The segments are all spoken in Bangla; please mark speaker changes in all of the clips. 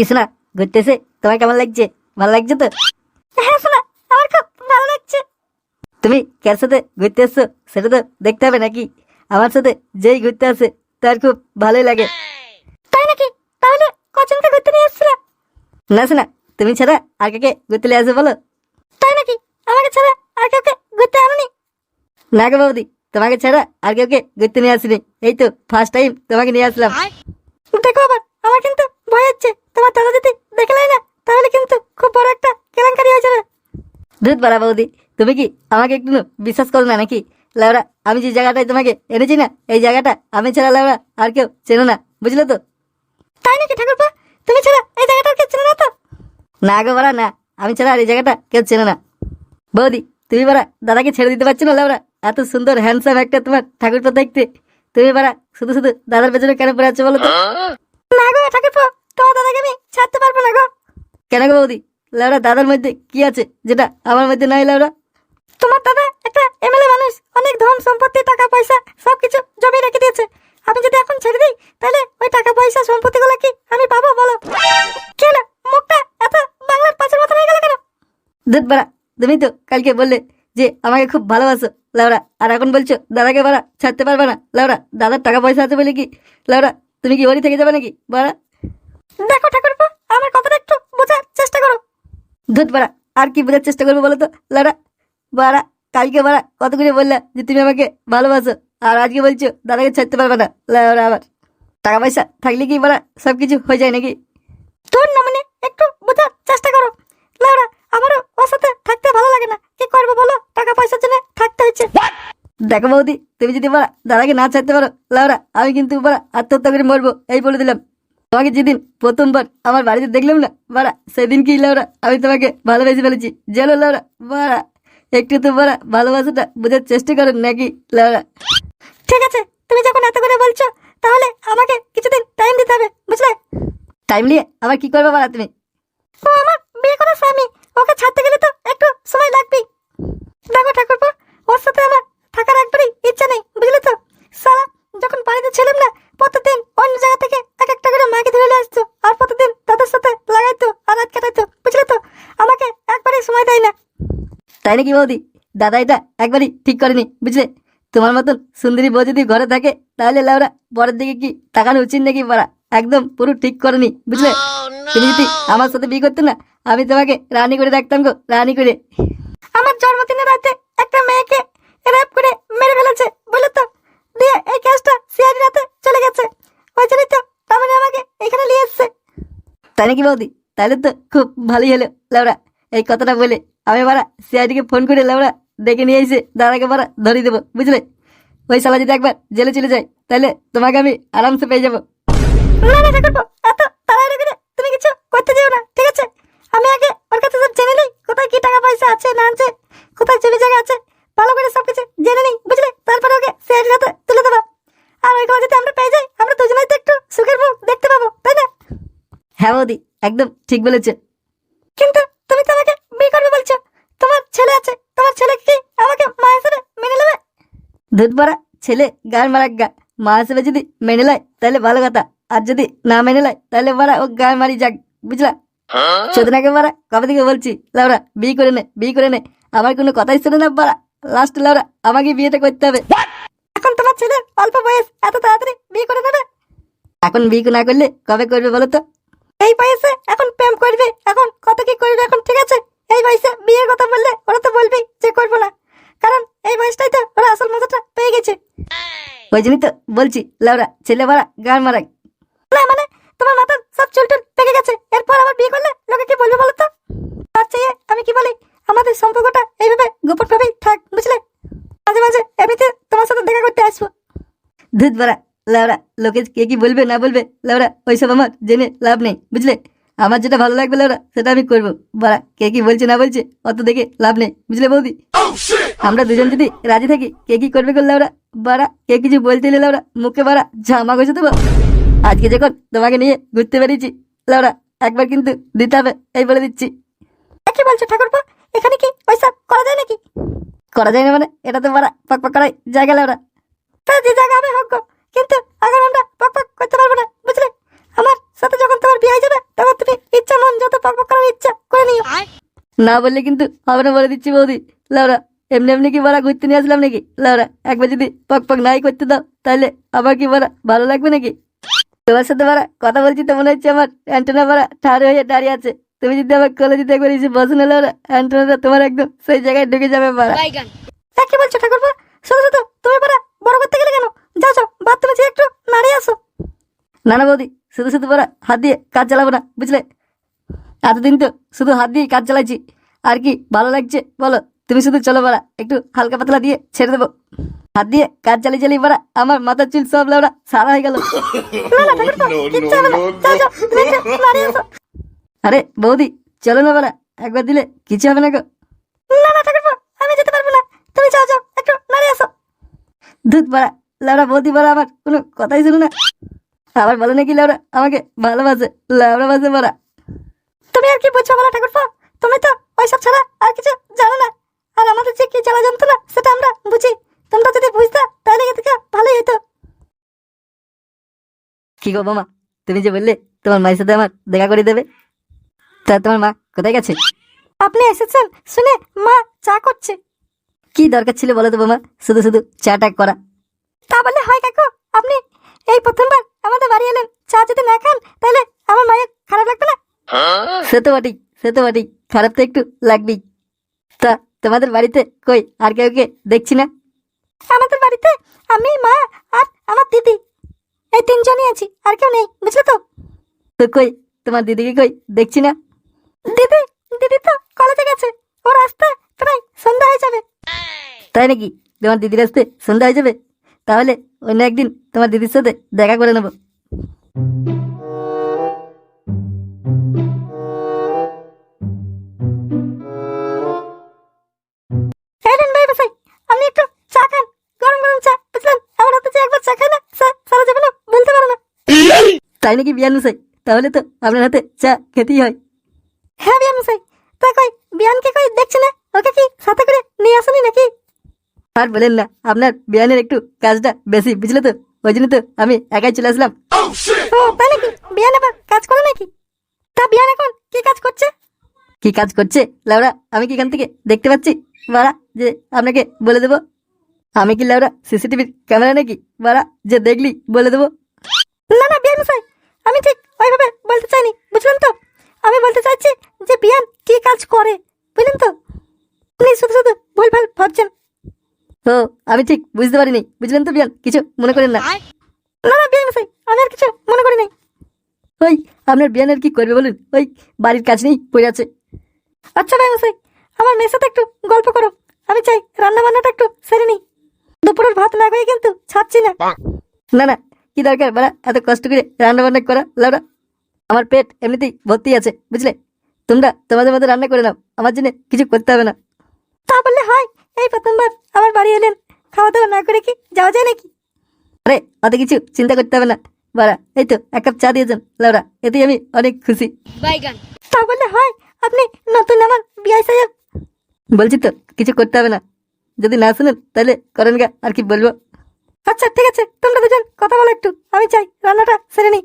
Speaker 1: কি শোনা ঘুরতেছে। তোমার কেমন লাগছে? ভালো লাগছে তো?
Speaker 2: হ্যাঁ শোনা আমার খুব ভালো লাগছে।
Speaker 1: তুমি কার সাথে ঘুরতে আসছো সেটা তো দেখতে হবে নাকি? আমার সাথে যেই ঘুরতে আসে তার খুব ভালোই লাগে।
Speaker 2: তাই নাকি? তাহলে কজনকে ঘুরতে নিয়ে এসেছিল
Speaker 1: না শোনা তুমি ছাড়া আর কাকে ঘুরতে নিয়ে আসবে বলো?
Speaker 2: তাই নাকি? আমাকে ছাড়া আর কাউকে ঘুরতে আনুনি?
Speaker 1: না গো বৌদি তোমাকে ছাড়া আর কাউকে ঘুরতে নিয়ে আসিনি। এই তো ফার্স্ট টাইম তোমাকে নিয়ে আসলাম।
Speaker 2: দেখো আবার আমার কিন্তু ভয় হচ্ছে। তোমার দাদা যদি দেখে নেয় না তাহলে কিন্তু খুব বড় একটা কেলেঙ্কারি হয়ে যাবে।
Speaker 1: দুধ বাড়া বৌদি তুমি কি আমাকে একটু বিশ্বাস করো না নাকি? লাউরা আমি যে জায়গাটায় তোমাকে এনেছি না এই জায়গাটা আমি ছাড়া লাউরা আর কেউ চেনো না বুঝলে তো?
Speaker 2: তাই নাকি ঠাকুরপা? তুমি ছাড়া এই জায়গাটার কে চেনে না তো?
Speaker 1: না গো বাড়া না আমি ছাড়া আর এই জায়গাটা কেউ চেনো না। বৌদি তুমি বাড়া দাদাকে ছেড়ে দিতে পারছ না লাউরা? এত সুন্দর হ্যান্ডসাম একটা তোমার ঠাকুরটা দেখতে। তুমি বাড়া শুধু শুধু দাদার পেছনে কেন পড়ে আছো বলো তো?
Speaker 2: না গো ঠাকুরপা তোমার দাদাকে আমি ছাড়তে পারব না গো
Speaker 1: কেন গো বৌদি? লাউরা দাদার মধ্যে কি আছে যেটা আমার মধ্যে নাই লাউরা
Speaker 2: তোমার দাদা একটা এমএলএ মানুষ অনেক ধন সম্পত্তি টাকা পয়সা সবকিছু জমি রেখে দিয়েছে। আমি যদি এখন ছেড়ে দিই তাহলে ওই টাকা পয়সা সম্পত্তিগুলো কি আমি পাবো বলো? কেন? মুখটা এত বাংলার পাঁচের মতো হয়ে গেল কেন?
Speaker 1: দুধ বাড়া তুমি তো কালকে বললে যে আমাকে খুব ভালোবাসো লাউরা আর এখন বলছো দাদাকে বাড়া ছাড়তে পারবে না। লাউরা দাদার টাকা পয়সা আছে বলে কি? লাউরা তুমি কি ওরই থেকে যাবে নাকি বাড়া?
Speaker 2: দেখো ঠাকুরপো চেষ্টা করো।
Speaker 1: দুধ বাড়া, আর কি বোঝার চেষ্টা করব বলো তো? লাউরা বাড়া, কালকে বাড়া কত করে বললা যে তুমি আমাকে ভালোবাসো? আর আজকে বলছো, দাদাকে ছাড়তে পারবে না। লাউরা আবার টাকা পয়সা থাকলে কি বাড়া সব কিছু হয়ে যায় নাকি?
Speaker 2: তোর না মানে একটু বোঝার চেষ্টা করো। লাউরা আমারও ওর সাথে থাকতে ভালো লাগে না। কি করব বলো? টাকা পয়সার জন্য থাকতে হচ্ছে।
Speaker 1: দেখো বৌদি, তুমি যদি বাড়া দাদাকে না ছাড়তে পারো লাউরা আমি কিন্তু বাড়া আত্মহত্যা করে মরবো, এই বলে দিলাম। তোমাকে যেদিন প্রথমবার আমার বাড়িতে দেখলাম না বাড়া সেদিন কি লাউরা আমি তোমাকে ভালোবেসে ফেলেছি। জেলো লাউরা বাড়া একটু তো বাড়া ভালোবাসাটা বোঝার চেষ্টা করো নাকি লাউরা?
Speaker 2: ঠিক আছে তুমি যখন এত করে বলছো তাহলে আমাকে কিছুদিন টাইম দিতে হবে বুঝলে?
Speaker 1: টাইম নিয়ে আবার কি করবে বাড়া তুমি?
Speaker 2: ও আমার বিয়ে করা স্বামী ওকে ছাড়তে গেলে তো একটু সময় লাগবেই দেখো ঠাকুরপো ওর সাথে আমার থাকার একবারই ইচ্ছা নেই বুঝলে তো সারা যখন বাড়িতে ছিলাম না প্রতিদিন অন্য জায়গা থেকে এক একটা করে মাকে ধরে নিয়ে আসতো আর প্রতিদিন তাদের সাথে লাগাইতো আর রাত কাটাইতো বুঝলে তো আমাকে একবারই সময় দেয় না
Speaker 1: তাই নাকি বৌদি? দাদা এটা একবারই ঠিক করেনি বুঝলে? তোমার মতন সুন্দরী বউ যদি ঘরে থাকে তাহলে লাউরা পরের দিকে কি তাকানো উচিত নাকি বাড়া? একদম পুরো ঠিক করেনি বুঝলে? তুমি যদি আমার সাথে বিয়ে করতে না আমি তোমাকে রানী করে রাখতাম গো রানী করে।
Speaker 2: আমার জন্মদিনের রাতে একটা মেয়েকে রেপ করে মেরে ফেলেছে বলে তো? দিয়ে এই কেসটা সিআইডি রাতে চলে গেছে। ওই জন্যই তো তামিনী আমাকে এখানে নিয়ে এসছে।
Speaker 1: তাই নাকি বৌদি? তাহলে তো খুব ভালোই হলো লাউরা। এই কথাটা বলে আমি বাড়া সিআইডিকে ফোন করে লাউরা ডেকে নিয়ে এসে দাদাকে বাড়া ধরিয়ে দেবো বুঝলে? ওই শালা যদি একবার জেলে চলে যায় তাহলে তোমাকে আমি আরামসে পেয়ে যাব।
Speaker 2: না না ঠাকুরপো এত তাড়াহুড়ো করে তুমি কিছু করতে যেও না ঠিক আছে? আমি আগে ওর কাছে সব জেনে নিই কোথায় কি টাকা পয়সা আছে না আছে কোথায় জমি জায়গা আছে ভালো করে সব কিছু জেনে নিই বুঝলে? তারপরে ওকে সিআইডি রাতে তুলে দেবো। আর ওইগুলো যদি আমরা পেয়ে যাই আমরা দুজনেই তো একটু সুখের মুখ দেখতে পাবো তাই না?
Speaker 1: হ্যাঁ বৌদি একদম ঠিক বলেছে। দুধ ছেলে গান মারা গা মা হিসেবে যদি মেনে লয় তাহলে ভালো কথা আর যদি না মেনে লয় তাহলে মারা ও গান মারি যাক বুঝলা চোদনাকে মারা কবে থেকে বলছি লাউরা বিয়ে করে নে বিয়ে করে নে আমার কোনো কথাই শোনে না বাড়া লাস্ট লাউরা আমাকে বিয়েটা করতে হবে
Speaker 2: এখন তোমার ছেলে অল্প বয়স এত তাড়াতাড়ি বিয়ে করে দেবে
Speaker 1: এখন বিয়ে না করলে কবে করবে বলো তো
Speaker 2: এই বয়সে এখন প্রেম করবে এখন কত কি করবে এখন ঠিক আছে এই বয়সে বিয়ের কথা বললে ওরা তো বলবেই যে করব না কারণ এই বয়সটাই তো ওরা আসল মজাটা পেয়ে গেছে
Speaker 1: ওই জন্যই তো বলছি লাউরা ছেলে মারা গান মারা
Speaker 2: না মানে তোমার মাথার সব চুল টুল পেকে গেছে এরপর আবার বিয়ে করলে লোকে কি বলবে বলো তো? তার চেয়ে আমি কি বলি? আমাদের সম্পর্কটা এইভাবে গোপন ভাবেই থাক বুঝলে? মাঝে মাঝে এমনিতে তোমার সাথে দেখা করতে আসব।
Speaker 1: দুধ মারা লাউরা লোকে কে কি বলবে না বলবে? লাউরা ওইসব আমার জেনে লাভ নেই বুঝলে? আমার যেটা ভালো লাগবে লাউরা সেটা আমি করব। বাড়া কে কি বলছে না বলছে অত দেখে লাভ নেই বুঝলে বৌদি? আমরা দুজন যদি রাজি থাকি কে কি করবে করলে ওরা বারা কে কিছু বলতে এলে লাউরা মুখে বারা জামা গেছে দেবো। আজকে যখন তোমাকে নিয়ে ঘুরতে বেরিয়েছি লাউরা একবার কিন্তু দিতে হবে এই বলে দিচ্ছি।
Speaker 2: কি বলছো ঠাকুরপা? এখানে কি ওইসব করা যায় নাকি?
Speaker 1: করা যায় না মানে? এটা তো বারা পাক পাক করাই জায়গা লাউরা
Speaker 2: যে জায়গা আমি হোক কিন্তু এখন আমরা পাক পাক করতে পারব না বুঝলে? আমার সাথে যখন তোমার বিয়ে হয়ে যাবে তখন তুমি ইচ্ছা মন যত পাক পাক করার ইচ্ছা করে নিও।
Speaker 1: না বললে কিন্তু হবে না বলে দিচ্ছি বৌদি লাউরা এমনি এমনি কি বাড়া ঘুরতে নিয়ে আসলাম নাকি? লাউরা একবার যদি পক পক নাই করতে দাও তাহলে আবার কি বাড়া ভালো লাগবে নাকি? তোমার সাথে বাড়া কথা বলছি তো মনে হচ্ছে আমার অ্যান্টেনা বাড়া ঠাড় হয়ে দাঁড়িয়ে আছে। তুমি যদি আমার কলে যদি একবার এসে বসে না লাউরা অ্যান্টেনাটা তোমার একদম সেই জায়গায় ঢুকে যাবে বাড়া।
Speaker 2: তা কি বলছো ঠাকুরপো? শুধু শুধু তুমি পারা বড় করতে গেলে কেন? যাও যাও বাথরুমে যেয়ে একটু নাড়িয়ে আসো।
Speaker 1: না না বৌদি শুধু শুধু বাড়া হাত দিয়ে কাজ চালাবো না বুঝলে? এতদিন তো শুধু হাত দিয়ে কাজ চালাইছি। আর কি ভালো লাগছে বলো? তুমি শুধু চলো বাড়া একটু হালকা পাতলা দিয়ে ছেড়ে দেবো। হাত দিয়ে কাজ চালিয়ে চালিয়ে বাড়া আমার মাথার চুল সব লাউড়া সারা হয়ে গেল। আরে বৌদি চলো না বাড়া একবার দিলে কিছু হবে না গো।
Speaker 2: না না ঠাকুরপো আমি যেতে পারব না। তুমি যাও যাও একটু নাড়িয়ে আসো।
Speaker 1: দুধ বাড়া লাউড়া বৌদি বাড়া আমার কোনো কথাই শুনো না। আবার বলো নাকি লাউড়া আমাকে ভালোবাসে লাউড়া বাসে বাড়া।
Speaker 2: তুমি আর কি বুঝছ বলো ঠাকুরপো? তুমি তো ওইসব ছাড়া আর কিছু জানো না। আর আমাদের যে কি জ্বালা যন্ত্রণা সেটা আমরা বুঝি। তোমরা যদি বুঝতা তাহলে এ থেকে ভালোই হতো
Speaker 1: কি গো মামা তুমি যে বললে তোমার মায়ের সাথে আমার দেখা করে দেবে তা তোমার মা কোথায় গেছে?
Speaker 2: আপনি এসেছেন শুনে মা চা করছে।
Speaker 1: কি দরকার ছিল বলো তো বোমা শুধু শুধু চাটা করা।
Speaker 2: তা বললে হয় কাকু আপনি এই প্রথমবার আমাদের বাড়ি এলেন চা যদি না খান তাহলে আমার মায়ের খারাপ লাগবে না?
Speaker 1: সে তো বাটি সে তো বটেই খারাপ তো একটু লাগবেই। তোমাদের বাড়িতে কই? আর কেউ কে দেখছি না?
Speaker 2: আমাদের বাড়িতে আমি, মা আর আমার দিদি। এই তিনজনই আছি, আর কেউ নেই, বুঝলে তো?
Speaker 1: তো কই? তোমার দিদিকে কই? দেখছি না।
Speaker 2: দিদি দিদি তো কলেজে গেছে। ওর আসতে প্রায় সন্ধ্যা হয়ে যাবে।
Speaker 1: তাই নাকি? তোমার দিদির আসতে সন্ধ্যা হয়ে যাবে? তাহলে অন্য একদিন তোমার দিদির সাথে দেখা করে নেব। তাই নাকি বিয়ান মশাই তাহলে তো আপনার হাতে চা খেতেই হয়।
Speaker 2: হ্যাঁ বিয়ান মশাই তা কই বিয়ানকে কই দেখছি না? ওকে কি সাথে করে নিয়ে আসুনি নাকি?
Speaker 1: আর বলেন না আপনার বিয়ানের একটু কাজটা বেশি বুঝলে তো? ওই জন্য তো আমি একাই চলে আসলাম।
Speaker 2: ও তাই নাকি? বিয়ান আবার কাজ করে নাকি? তা বিয়ান এখন কি কাজ করছে?
Speaker 1: কি কাজ করছে? লাউরা আমি কি এখান থেকে দেখতে পাচ্ছি? বাড়া যে আপনাকে বলে দেবো। আমি কি লাউরা সিসিটিভির ক্যামেরা নাকি? বাড়া যে দেখলি বলে দেবো।
Speaker 2: না না বিয়ান মশাই আমি ঠিক ওইভাবে বলতে চাইনি বুঝলেন তো? আমি বলতে চাইছি যে বিয়ান কি কাজ করে বুঝলেন তো? আপনি শুধু শুধু ভুলভাল ভাবছেন।
Speaker 1: ও আমি ঠিক বুঝতে পারিনি বুঝলেন তো বিয়ান কিছু মনে করেন না।
Speaker 2: না না বিয়ান মশাই আমি আর কিছু মনে করি নাই
Speaker 1: ওই আপনার বিয়ানের কি করবে বলুন? ওই বাড়ির কাজ নেই পড়ে আছে।
Speaker 2: আচ্ছা ভাই মশাই আমার মেয়ের সাথে একটু গল্প করো। আমি চাই রান্না বান্নাটা একটু সেরে নিই। দুপুরের ভাত না হয়ে কিন্তু ছাড়ছি না।
Speaker 1: না না কি দরকার? বাড়া এত কষ্ট করে রান্না বান্না করা লাউরা আমার পেট এমনিতেই ভর্তি আছে বুঝলে? তোমরা তোমাদের মতো রান্না করে নাও আমার জন্য কিছু করতে হবে না।
Speaker 2: তা বললে হয় এই প্রথমবার আমার বাড়ি এলেন খাওয়া দাওয়া না করে কি যাওয়া যায় নাকি?
Speaker 1: আরে অত কিছু চিন্তা করতে হবে না বাড়া এই তো এক কাপ চা দিয়েছেন লাউরা এতেই আমি অনেক খুশি।
Speaker 2: তা বললে হয় আপনি নতুন আমার বিয়ে সাহেব।
Speaker 1: বলছি তো কিছু করতে হবে না। যদি না শুনেন তাহলে করেন গা আর কি বলব?
Speaker 2: আচ্ছা ঠিক আছে, তোমরা দুজন কথা বলো একটু। আমি চাই, রান্নাটা সেরে নিই।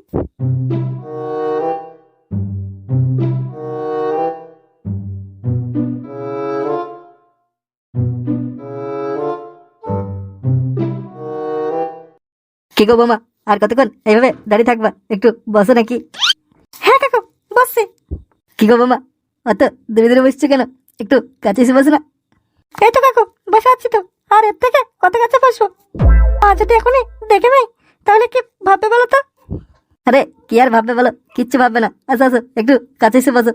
Speaker 1: কি গো বোমা, আর কতক্ষণ এইভাবে দাঁড়িয়ে থাকবা? একটু বসো নাকি?
Speaker 2: হ্যাঁ কাকু, বসছি।
Speaker 1: কি গো বোমা, অত দূরে দূরে বসছো কেন? একটু কাছে এসে বসো না।
Speaker 2: এই তো কাকু, বসে আছি তো। আর এর থেকে কত কাছে বসবো? আর যদি এখনই দেখে নেই তাহলে কি ভাববে বলো তো?
Speaker 1: আরে কি আর ভাববে বলো? কিচ্ছু ভাববে না। আসো আসো একটু কাছে এসে বসো।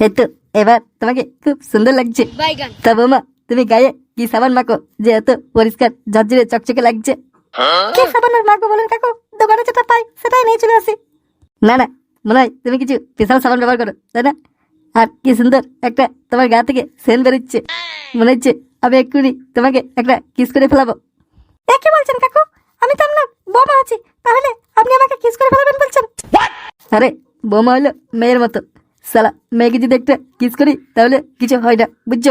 Speaker 1: এই তো এবার তোমাকে খুব সুন্দর লাগছে। তা বৌমা তুমি গায়ে কি সাবান মাখো? যে এত পরিষ্কার ঝরঝরে চকচকে লাগছে।
Speaker 2: কি সাবানের মাগো বলেন কাকু? দোকানে যেটা পাই সেটাই নিয়ে চলে আসি।
Speaker 1: না না মনে হয় তুমি কিছু স্পেশাল সাবান ব্যবহার করো তাই না? আর কি সুন্দর একটা তোমার গা থেকে সেন বেরোচ্ছে। মনে হচ্ছে আমি এক্ষুনি তোমাকে একটা কিস করে ফেলাবো।
Speaker 2: এ কি বলছেন কাকু? আমি তো আপনার বৌমা আছি। তাহলে আপনি আমাকে কিস করে ফেলাবেন বলছেন?
Speaker 1: আরে বৌমা হলো মেয়ের মতো। সালা মেয়েকে যদি একটা কিস করি তাহলে কিছু হয় না বুঝছ?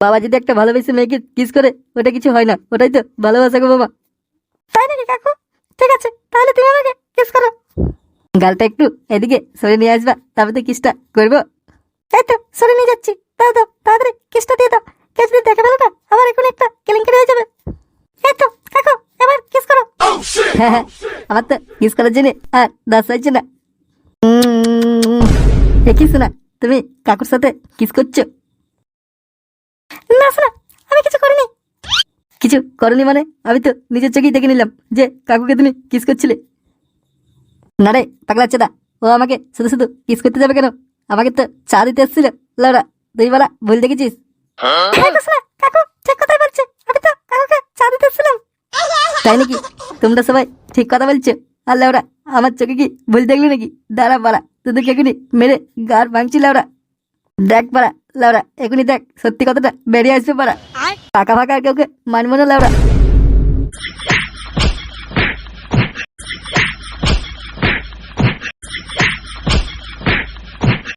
Speaker 1: বাবা যদি একটা ভালোবেসে মেয়েকে কিস করে ওটা কিছু হয় না। ওটাই তো ভালোবাসা গো বাবা
Speaker 2: তাই নাকি কাকু? ঠিক আছে তাহলে তুমি আমাকে কিস করো।
Speaker 1: গালটা একটু এদিকে সরে নিয়ে আসবা তারপর তো কিসটা করব।
Speaker 2: এই তো সরে নিয়ে যাচ্ছি। দাও দাও তাড়াতাড়ি কেসটা দিয়ে দাও। কেস দিয়ে দেখে ফেলো না? আবার এখন একটা কেলেঙ্কারি হয়ে যাবে। এই কাকু এবার কিস করো।
Speaker 1: হ্যাঁ হ্যাঁ আমার তো কিস করার জন্য আর দাস চাইছে না। দেখিস না তুমি কাকুর সাথে কিস করছ?
Speaker 2: না শোনা আমি কিছু করিনি।
Speaker 1: কিছু করনি মানে? আমি তো নিজের চোখেই দেখে নিলাম যে কাকুকে তুমি কিস করছিলে। না রে পাগলা চেদা ও আমাকে শুধু শুধু কিস করতে যাবে কেন? আমাকে তো চা দিতে এসেছিল। লাউরা তুই বলা ভুল দেখেছিস?
Speaker 2: কাকু ঠিক কথাই চা দিতে
Speaker 1: তাই নাকি? তোমরা সবাই ঠিক কথা বলছো। আর লাউরা আমার চোখে কি ভুল দেখলি নাকি? দাঁড়া বাড়া তোদেরকে এখনই মেরে গার ভাঙছি লাউরা? দেখ পাড়া লাউরা এখনই দেখ সত্যি কথাটা বেরিয়ে আসবে পাড়া পাকা ফাঁকা কাউকে মানবো না লাউরা।